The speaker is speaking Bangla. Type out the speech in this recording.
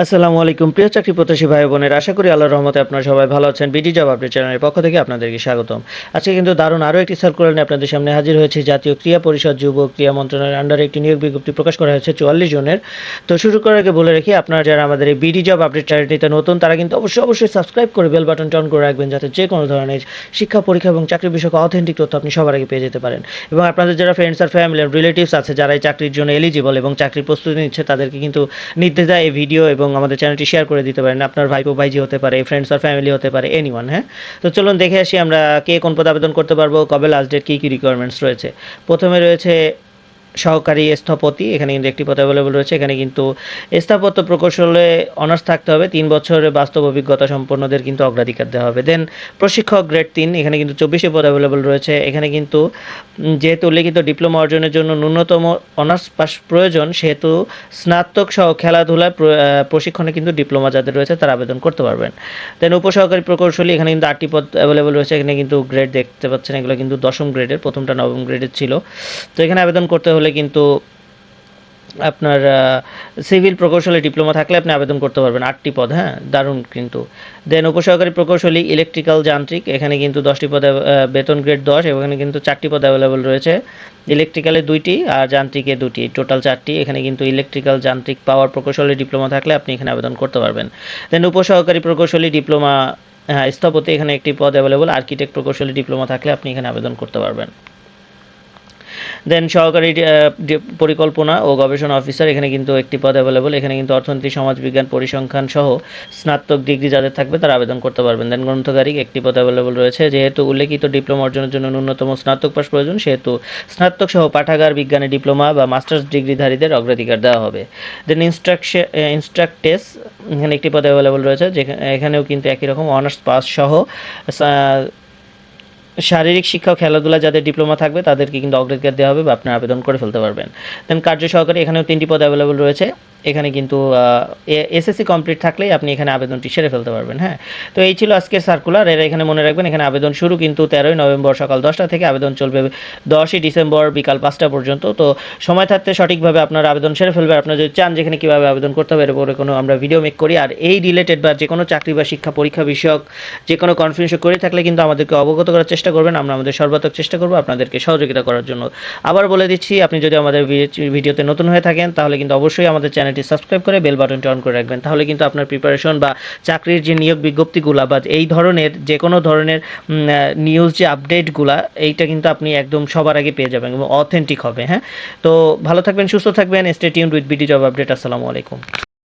আসসালামু আলাইকুম। প্রিয় চাকরি প্রত্যাশী ভাই বোনের, আশা করি আল্লাহর রহমতে আপনারা সবাই ভালো আছেন। বিডি জব আপডেট চ্যানেলের পক্ষ থেকে আপনাদেরকে স্বাগতম। আজকে কিন্তু দারুণ আরও একটি সার্কুলার নিয়ে আপনাদের সামনে হাজির হয়েছে। জাতীয় ক্রিয়া পরিষদ যুব ক্রিয়া মন্ত্রণালয়ের আন্ডারে একটি নিয়োগ বিজ্ঞপ্তি প্রকাশ করা হয়েছে চুয়াল্লিশ জনের। তো শুরু করার আগে বলে রাখি, আপনারা যারা আমাদের এই বিডি জব আপডেট চ্যানেলটিতে নতুন, তারা কিন্তু অবশ্যই অবশ্যই সাবস্ক্রাইব করে বেল বাটনটি অন করে রাখবেন যাতে যে কোনো ধরনের শিক্ষা পরীক্ষা এবং চাকরি বিষয়ক অথেন্টিক তথ্য আপনি সবার আগে পেয়ে যেতে পারেন। এবং আপনাদের যারা ফ্রেন্ডস আর ফ্যামিলি রিলেটিভস আছে, যারা এই চাকরির জন্য এলিজিবল এবং চাকরির প্রস্তুতি নিচ্ছে, তাদেরকে কিন্তু নির্দ্বিধায় এই ভিডিও এবং আমাদের চ্যানেলটি শেয়ার করে দিতে পারেন। আপনার ভাইপো ভাইজি হতে পারে ফ্রেন্ডস আর ফ্যামিলি হতে পারে এনিওয়ান হ্যাঁ? তো চলুন দেখে আসি আমরা কে কোন পদে আবেদন করতে পারব, কবে লাস্ট ডেট কী কী রিকোয়ারমেন্টস রয়েছে। প্রথমে রয়েছে সহকারী স্থপতি এখানে কিন্তু একটি পদ অ্যাভেলেবল রয়েছে। এখানে কিন্তু স্থাপত্য প্রকৌশলে অনার্স থাকতে হবে। তিন বছরের বাস্তব অভিজ্ঞতা সম্পন্নদের কিন্তু অগ্রাধিকার দেওয়া হবে। দেন প্রশিক্ষক গ্রেড তিন এখানে কিন্তু চব্বিশে পদ অ্যাভেলেবল রয়েছে। এখানে কিন্তু যেহেতু উল্লেখিত ডিপ্লোমা অর্জনের জন্য ন্যূনতম অনার্স পাস প্রয়োজন সেহেতু স্নাতক সহ আহ, প্রশিক্ষণে কিন্তু ডিপ্লোমা যাদের রয়েছে তারা আবেদন করতে পারবেন। দেন উপসহকারী প্রকৌশলী এখানে কিন্তু আটটি পদ অ্যাভেলেবল রয়েছে। এখানে কিন্তু গ্রেড দেখতে পাচ্ছেন এগুলো কিন্তু দশম গ্রেডের প্রথমটা নবম গ্রেডের ছিল। তো এখানে আবেদন করতে হলে কিন্তু আপনার সিভিল প্রকৌশলী ডিপ্লোমা থাকলে আপনি আবেদন করতে পারবেন, আটটি পদ হ্যাঁ দারুণ কিন্তু। দেন উপসহকারী প্রকৌশলী ইলেকট্রিক্যাল যান্ত্রিক, এখানে কিন্তু দশটি পদে বেতন গ্রেড দশ এখানে কিন্তু চারটি পদ অ্যাভেলেবল রয়েছে। ইলেকট্রিক্যালে দুইটি, আর যান্ত্রিকে দুটি টোটাল চারটি। এখানে কিন্তু ইলেকট্রিক্যাল যান্ত্রিক পাওয়ার প্রকৌশলী ডিপ্লোমা থাকলে আপনি এখানে আবেদন করতে পারবেন। দেন উপসহকারী প্রকৌশলী ডিপ্লোমা হ্যাঁ স্থপতি, এখানে একটি পদ অ্যাভেলেবল আর্কিটেক্ট প্রকৌশলী ডিপ্লোমা থাকলে আপনি এখানে আবেদন করতে পারবেন। দেন সহকারী পরিকল্পনা ও গবেষণা অফিসার এখানে কিন্তু একটি পদ অ্যাভেলেবল এখানে কিন্তু অর্থনীতি সমাজবিজ্ঞান পরিসংখ্যান সহ স্নাতক ডিগ্রি যাদের থাকবে তারা আবেদন করতে পারবেন। দেন গ্রন্থকারী একটি পদ অ্যাভেলেবল রয়েছে, যেহেতু উল্লেখিত ডিপ্লোমা অর্জনের জন্য ন্যূনতম স্নাতক পাশ প্রয়োজন, সেহেতু স্নাতক সহ পাঠাগার বিজ্ঞানে ডিপ্লোমা বা মাস্টার্স ডিগ্রিধারীদের অগ্রাধিকার দেওয়া হবে। দেন ইনস্ট্রাকশন ইনস্ট্রাক্টেস এখানে একটি পদ অ্যাভেলেবল রয়েছে যেখানে এখানেও কিন্তু একই রকম অনার্স পাস সহ শারীরিক শিক্ষা ও খেলাধুলা যাদের ডিপ্লোমা থাকবে, তাদেরকে কিন্তু অগ্রাধিকার দেওয়া হবে বা আপনি আবেদন করে ফেলতে পারবেন। দেন কার্য সহকারী এখানেও তিনটি পদ অ্যাভেলেবল রয়েছে। এখানে কিন্তু এসএসসি কমপ্লিট থাকলেই আপনি এখানে আবেদনটি সেরে ফেলতে পারবেন হ্যাঁ? তো এই ছিল আজকের সার্কুলার এরা এখানে মনে রাখবেন, এখানে আবেদন শুরু কিন্তু তেরোই নভেম্বর সকাল দশটা থেকে আবেদন চলবে দশই ডিসেম্বর বিকাল পাঁচটা পর্যন্ত। তো সময় থাকতে সঠিকভাবে আপনার আবেদন সেরে ফেলবে। আপনারা যদি চান যেখানে কীভাবে আবেদন করতে হবে, এর উপরে কোনো আমরা ভিডিও মেক করি। আর এই রিলেটেড বা যে কোনো চাকরি বা শিক্ষা পরীক্ষা বিষয়ক যে কোনো কনফিউশন করে, থাকলে কিন্তু আমাদেরকে অবগত করার চেষ্টা করবেন, আমরা আমাদের সর্বাত্মক চেষ্টা করব আপনাদেরকে সহযোগিতা করার জন্য। আবার বলে দিচ্ছি, আপনি যদি আমাদের ভিডিওতে নতুন হয়ে থাকেন, তাহলে কিন্তু অবশ্যই আমাদের চ্যানেলটি সাবস্ক্রাইব করে বেল বাটনটি অন করে রাখবেন। তাহলে কিন্তু আপনার প্রিপারেশন বা চাকরির যে নিয়োগ বিজ্ঞপ্তিগুলা বা এই ধরনের যে কোনো ধরনের নিউজ যে আপডেটগুলা এইটা কিন্তু আপনি একদম সবার আগে পেয়ে যাবেন এবং অথেন্টিক হবে হ্যাঁ? তো ভালো থাকবেন, সুস্থ থাকবেন stay tuned with BD job update আসসালামু আলাইকুম।